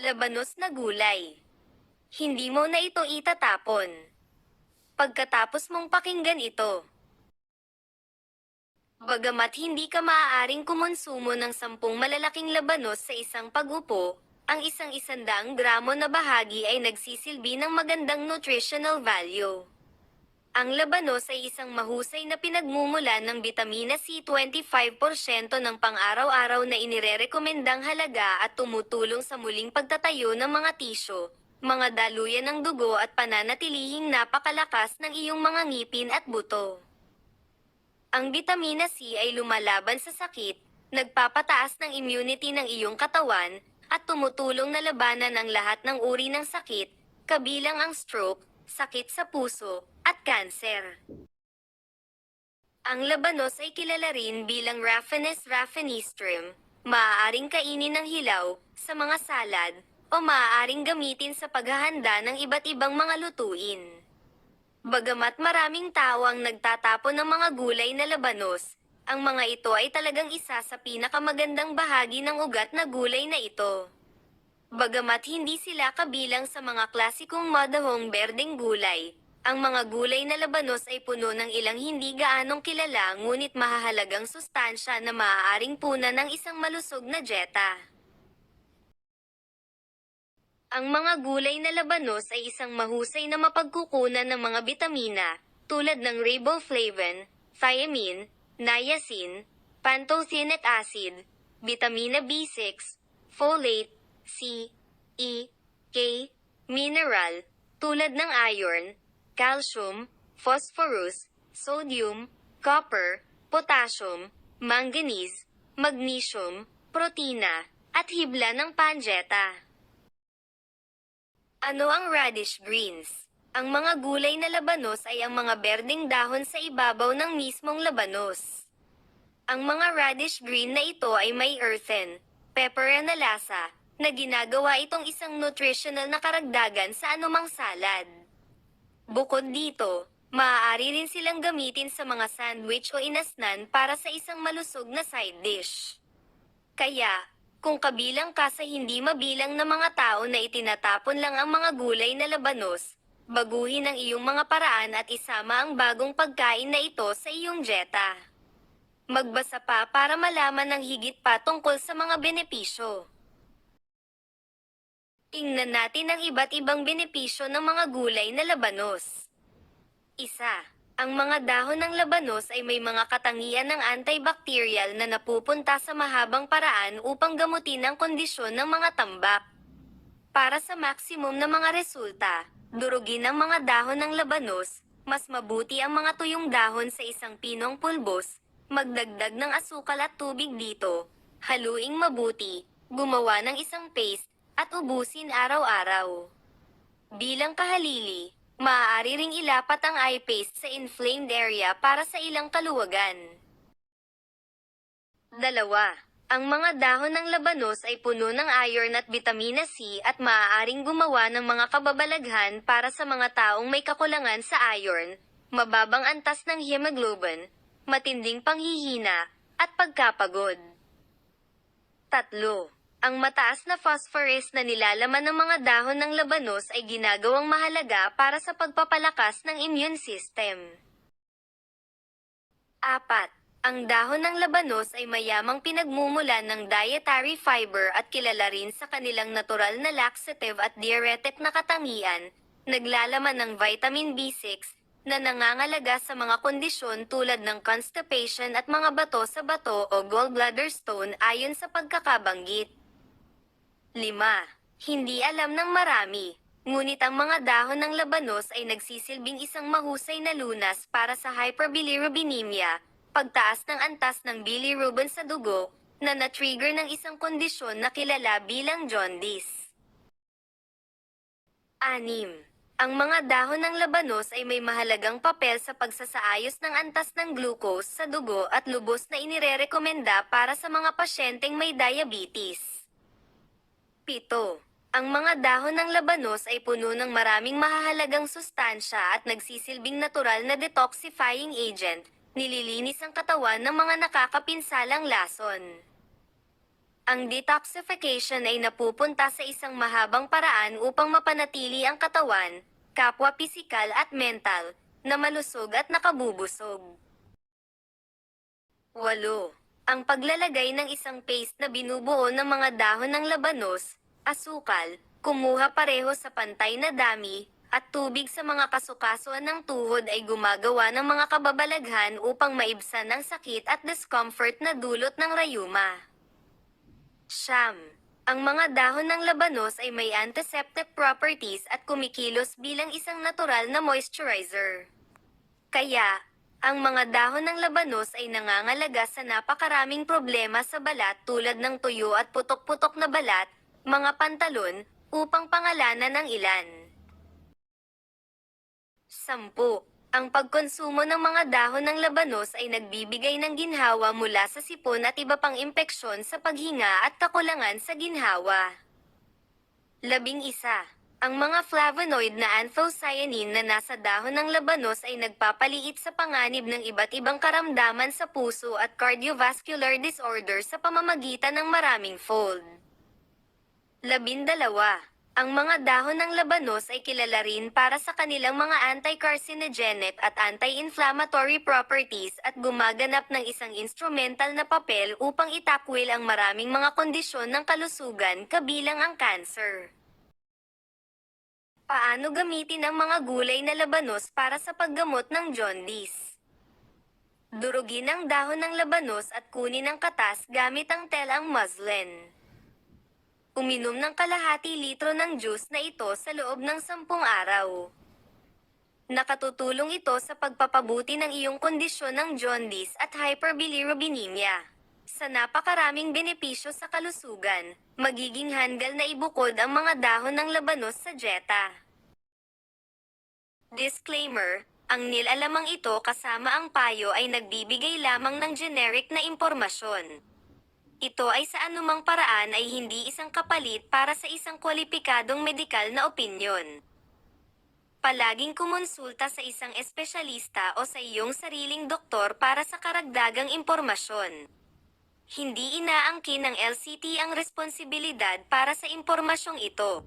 Labanos na gulay. Hindi mo na ito itatapon. Pagkatapos mong pakinggan ito. Bagamat hindi ka maaaring kumonsumo ng sampung malalaking labanos sa isang pag-upo, ang isang isandaang gramo na bahagi ay nagsisilbi ng magandang nutritional value. Ang labanos ay isang mahusay na pinagmumula ng bitamina C 25% ng pang-araw-araw na inirerekomendang halaga at tumutulong sa muling pagtatayo ng mga tisyo, mga daluyan ng dugo at pananatilihing napakalakas ng iyong mga ngipin at buto. Ang bitamina C ay lumalaban sa sakit, nagpapataas ng immunity ng iyong katawan, at tumutulong na labanan ang lahat ng uri ng sakit, kabilang ang stroke, sakit sa puso, at kanser. Ang labanos ay kilala rin bilang Raffinus raffinistrum, maaaring kainin ng hilaw, sa mga salad, o maaaring gamitin sa paghahanda ng iba't ibang mga lutuin. Bagamat maraming tao ang nagtatapon ng mga gulay na labanos, ang mga ito ay talagang isa sa pinakamagandang bahagi ng ugat na gulay na ito. Bagamat hindi sila kabilang sa mga klasikong madahong berdeng gulay, ang mga gulay na labanos ay puno ng ilang hindi gaanong kilala ngunit mahahalagang sustansya na maaaring punan ng isang malusog na dieta. Ang mga gulay na labanos ay isang mahusay na mapagkukunan ng mga bitamina, tulad ng riboflavin, thiamine, niacin, pantothenic acid, bitamina B6, folate, C, E, K, mineral, tulad ng iron, calcium, phosphorus, sodium, copper, potassium, manganese, magnesium, protina, at hibla ng panjeta. Ano ang radish greens? Ang mga gulay na labanos ay ang mga berdeng dahon sa ibabaw ng mismong labanos. Ang mga radish green na ito ay may earthen, pepper na lasa, na ginagawa itong isang nutritional na karagdagan sa anumang salad. Bukod dito, maaari rin silang gamitin sa mga sandwich o inasnan para sa isang malusog na side dish. Kaya, kung kabilang ka sa hindi mabilang na mga tao na itinatapon lang ang mga gulay na labanos, baguhin ang iyong mga paraan at isama ang bagong pagkain na ito sa iyong dieta. Magbasa pa para malaman ng higit pa tungkol sa mga benepisyo. Tingnan natin ang iba't ibang benepisyo ng mga gulay na labanos. Isa, ang mga dahon ng labanos ay may mga katangian ng antibacterial na napupunta sa mahabang paraan upang gamutin ang kondisyon ng mga tambak. Para sa maximum na mga resulta, durugin ang mga dahon ng labanos, mas mabuti ang mga tuyong dahon sa isang pinong pulbos, magdagdag ng asukal at tubig dito, haluing mabuti, gumawa ng isang paste, at ubusin araw-araw. Bilang kahalili, maaari ring ilapat ang eye paste sa inflamed area para sa ilang kaluwagan. Dalawa, ang mga dahon ng labanos ay puno ng iron at vitamina C at maaaring gumawa ng mga kababalaghan para sa mga taong may kakulangan sa iron, mababang antas ng hemoglobin, matinding panghihina, at pagkapagod. Tatlo, ang mataas na phosphorus na nilalaman ng mga dahon ng labanos ay ginagawang mahalaga para sa pagpapalakas ng immune system. Apat, ang dahon ng labanos ay mayamang pinagmumulan ng dietary fiber at kilala rin sa kanilang natural na laxative at diuretic na katangian, naglalaman ng vitamin B6, na nangangalaga sa mga kondisyon tulad ng constipation at mga bato sa bato o gallbladder stone ayon sa pagkakabanggit. 5. Hindi alam ng marami, ngunit ang mga dahon ng labanos ay nagsisilbing isang mahusay na lunas para sa hyperbilirubinemia, pagtaas ng antas ng bilirubin sa dugo, na na-trigger ng isang kondisyon na kilala bilang jaundice. 6. Ang mga dahon ng labanos ay may mahalagang papel sa pagsasaayos ng antas ng glucose sa dugo at lubos na inirerekomenda para sa mga pasyenteng may diabetes. 7. Ang mga dahon ng labanos ay puno ng maraming mahahalagang sustansya at nagsisilbing natural na detoxifying agent, nililinis ang katawan ng mga nakakapinsalang lason. Ang detoxification ay napupunta sa isang mahabang paraan upang mapanatili ang katawan, kapwa pisikal at mental, na malusog at nakabubusog. 8. Ang paglalagay ng isang paste na binubuo ng mga dahon ng labanos, asukal, kumuha pareho sa pantay na dami, at tubig sa mga kasukasuan ng tuhod ay gumagawa ng mga kababalaghan upang maibsan ang sakit at discomfort na dulot ng rayuma. Siyam. Ang mga dahon ng labanos ay may antiseptic properties at kumikilos bilang isang natural na moisturizer. Kaya, ang mga dahon ng labanos ay nangangalaga sa napakaraming problema sa balat tulad ng tuyo at putok-putok na balat, mga pantalon, upang pangalanan ng ilan. 10. Ang pagkonsumo ng mga dahon ng labanos ay nagbibigay ng ginhawa mula sa sipon at iba pang impeksyon sa paghinga at kakulangan sa ginhawa. Labing isa. Ang mga flavonoid na anthocyanin na nasa dahon ng labanos ay nagpapaliit sa panganib ng iba't ibang karamdaman sa puso at cardiovascular disorder sa pamamagitan ng maraming fold. Labindalawa. Ang mga dahon ng labanos ay kilala rin para sa kanilang mga anti-carcinogenic at anti-inflammatory properties at gumaganap ng isang instrumental na papel upang itakwil ang maraming mga kondisyon ng kalusugan kabilang ang cancer. Paano gamitin ang mga gulay na labanos para sa paggamot ng jaundice? Durugin ang dahon ng labanos at kunin ang katas gamit ang telang muslin. Uminom ng kalahati litro ng juice na ito sa loob ng sampung araw. Nakatutulong ito sa pagpapabuti ng iyong kondisyon ng jaundice at hyperbilirubinemia. Sa napakaraming benepisyo sa kalusugan, magiging handgal na ibukod ang mga dahon ng labanos sa dieta. Disclaimer, ang nilalamang ito kasama ang payo ay nagbibigay lamang ng generic na impormasyon. Ito ay sa anumang paraan ay hindi isang kapalit para sa isang kwalipikadong medikal na opinyon. Palaging kumonsulta sa isang espesyalista o sa iyong sariling doktor para sa karagdagang impormasyon. Hindi inaangkin ng LCT ang responsibilidad para sa impormasyong ito.